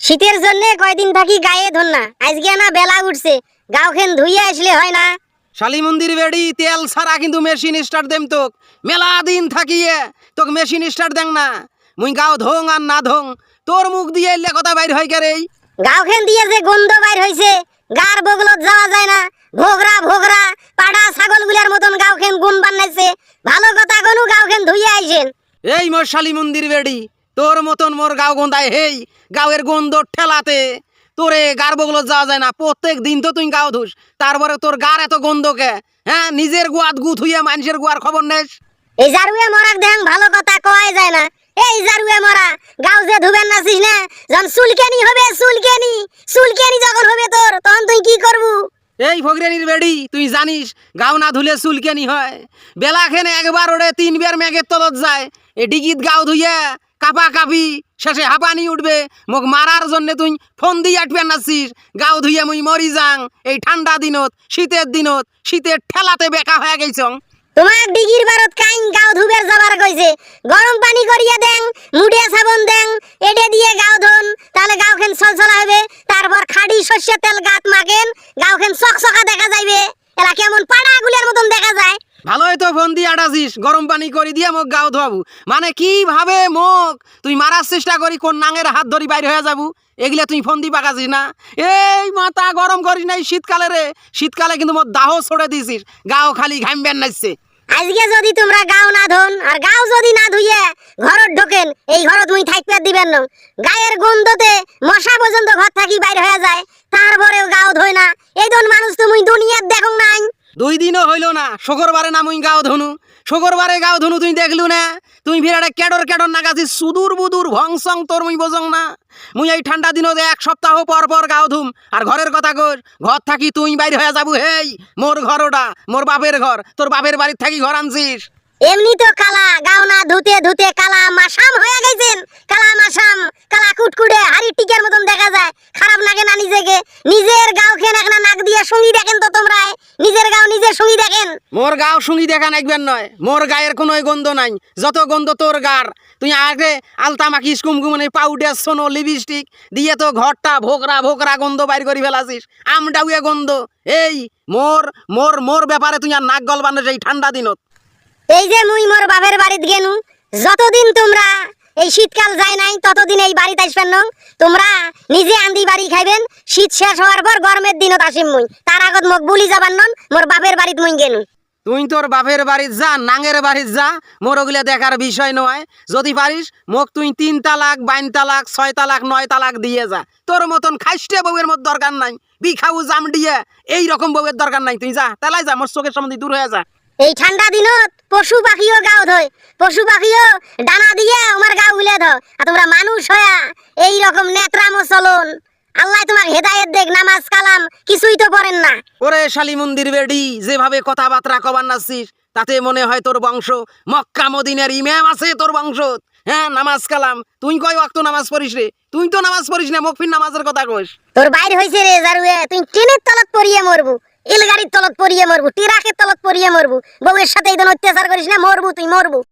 শীতের জন্য কয়দিন থাকি গায়ে ধর না আজকে না বেলা উঠছে গাও খেন ধুইয়ে আসলে হয় না। শালি মন্দির বেড়ি তেল ছাড়া কিন্তু মেশিন স্টার্ট দেম তোক। মেলা দিন থাকিয়ে তোক মেশিন স্টার্ট দেন না। মুই গাও ধং আর না ধং তোর মুখ দিয়ে এলে কথা বাইর হয় কে রে? গাও খেন দিয়ে যে গন্ধ বাইর হইছে গার বগলত যাওয়া যায় না। ভোগরা ভোগরা পাড়া ছাগলগুলার মতন গাও খেন গুণ বানাইছে। ভালো কথা কোনো গাও খেন ধুইয়ে আইছেন এই মোর শালি মন্দির বেড়ি তোর মতন মোর গাও গন্ধায় হেই গাওয়ের গন্ধ ঠেলাতে। তোরে গার বগলত যাওয়া যায় না প্রত্যেক দিন তো তুই গাও ধুস তারপরে তোর গার এত গন্ধ কে? হ্যাঁ নিজের গুয়াত গু থুইয়া মানুষের গুয়ার খবর নেস। এই জারুয়ে মরাক দেখ ভালো কথা কয় যায় না। এই জারুয়ে মরা গাও যে ধুবেন নাছিস না যখন চুলকেনি হবে চুলকেনি চুলকেনি যখন হবে তোর তখন তুই কি করবু? এই ফকরানির বেড়ি তুই জানিস গাও না ধুলে চুলকেনি হয়। বেলা খেনে একবার ওরে তিনবার মেঘের তলত যায়। এ ডিগিত গাও ধুইয়া কাপা কাপি শেষে হাঁপানি উঠবে। মোক মারার জন্য তুই ফোন দিয়ে আটবে নাচিস গাও ধুইয়া মুই মরি যাং। এই ঠান্ডা দিনত, শীতের দিনত, শীতের ঠেলাতে বেকা হয়ে গেছং। তোমার ডিগির বারত কাইন গাও ধুবের যাবার কইছে। গরম পানি করিয়া দেন মুডে সাবন দেন এডে দিয়ে গাও ধন। তাহলে গাও খেন সলসলা হবে তারপর খাড়ি সর্ষের তেল গাত মাখেন। গাও খেন চকচকা দেখা যাইবে। এলা কেমন পাড়া গুলের মতন দেখা যায়। ফোন দিয়ে আটাছিস গরম পানি করে দিয়ে মোক গাও ধোয়াবু। মানে কীভাবে মোক? তুই মারার চেষ্টা করি, কোন নাঙের হাত ধরি বাইরে হয়ে যাবু। এগুলা তুই ফোন দিয়ে পাকাছিস না। এই মাথা গরম করিস নাই শীতকালে রে। শীতকালে কিন্তু মোর দাহ ছড়ে দিছিস। গাও খালি ঘামবেন নাচছে আজকে যদি তোমরা গাও না ধন, আর গাও যদি না ধুইয়ে ঘরত ঢোকেন, এই ঘরত মুই থাকতে দিবেন না। গায়ের গন্ধতে মশা পর্যন্ত ঘর থাকি বাইর হয়ে যায়, তারপরেও গাও ধোয় না। এই দন মানুষ তো মুই দুনিয়ার দেখুন নাই দুই দিনও হইল না। শুক্রবারে না মুই গাও ধনু। শুক্রবারে গাও ধনু তুই দেখলু না? তুই ভিড়াটা কেডর কেডর নাগাছিস সুদূর বুদূর ভংসং তোর মুই বোঝং না। মুই এই ঠান্ডা দিনত এক সপ্তাহ পর পর গাও ধুম। আর ঘরের কথা কর ঘর থাকি তুই বাইর হয়ে যাবু, হেই, মোর ঘর ওটা মোর বাপের ঘর। তোর বাপের বাড়ির থাকি ঘর আনছিস। এমনি তো কালা গাও না ধুতে ধুতে কালা মাসাম হয়ে গেছেন কালা মাসাম কালা কুটকুটে হাড়ি টিকের মতন দেখা যায় খারাপ লাগে না নিজেকে নিজের গাও খেন একটা নাক দিয়ে সঙ্গী দেখেন তো তোমরা। নিজের গাও নিজের সঙ্গী দেখেন। মোর গাও শুঙি দেখা নাকবেন নয়। মোর গায়ের কোনো গন্ধ নাই। যত গন্ধ তোর গার। তুই আগে আলতা মাখিস কুমকুমনে পাউডার সোনো লিপস্টিক দিয়ে তো ঘরটা ভোকরা ভোকরা গন্ধ বাইর করে ফেলাছিস। আমডাউয়ে গন্ধ। এই মোর মোর মোর ব্যাপারে তুই আর নাক গলবানো এই ঠান্ডা দিনত। এই যে মুই মোর বাপের বাড়িত গেনু যতদিন তোমরা এই শীতকাল যায় নাই, ততদিন এই বাড়িতে আসবেন নং। তোমরা নিজে আন্দি বাড়ি খাইবেন, শীত শেষ হওয়ার পর গরমের দিনত আসিম মুই। তার আগত মোক বুলি যাবার নন মোর বাপের বাড়িত মুই গেনু। তুই তোর বাপের বাড়ির যা, নাঙের বাড়ির যা, মোর ওগুলা দেখার বিষয় নয়। যদি পারিস, মোক তুই তিন তালাক, বাইন তালাক, ছয় তালাক, নয় তালাক দিয়ে যা। তোর মতন খাইস্টে বউয়ের মত দরকার নাই। বিখাউ জাম দিয়ে এই রকম বউয়ের দরকার নাই। তুই যা, তালাই যা, মোর চোখের সম্বন্ধে দূর হয়ে যা। এই ঠান্ডা দিনত পশু পাখিও গাও ধয় পশু পাখিও ডানা দিয়ে আমার গাও গুলে ধয়। আর তোমরা মানুষ হয়া এই রকম নেত্রামো চলন। আল্লাহ তোমার হেদায়েত দেখ নামাজ কালাম কিছুই তো না। ওরে শালি মন্দির বেডি যেভাবে কথাবার্তা কবার নাচ্ছিস তাতে মনে হয় তোর বংশ। মক্কা মদিনের ইমাম আছে তোর বংশ। হ্যাঁ নামাজ কালাম। তুই কয় ওয়াক্ত নামাজ পড়িস রে? তুই তো নামাজ পড়িস না মকফির নামাজের কথা কইস। তোর বাইর হইছে রে জারুয়ে। তুই ট্রেনের তলত পড়িয়ে মরবু। ইলগাড়ির তলত পড়িয়ে মরবু, টিরাকের তলত পড়িয়ে মরবু, বউয়ের সাথে এই অত্যাচার করিস না, মরবু তুই, মরবু।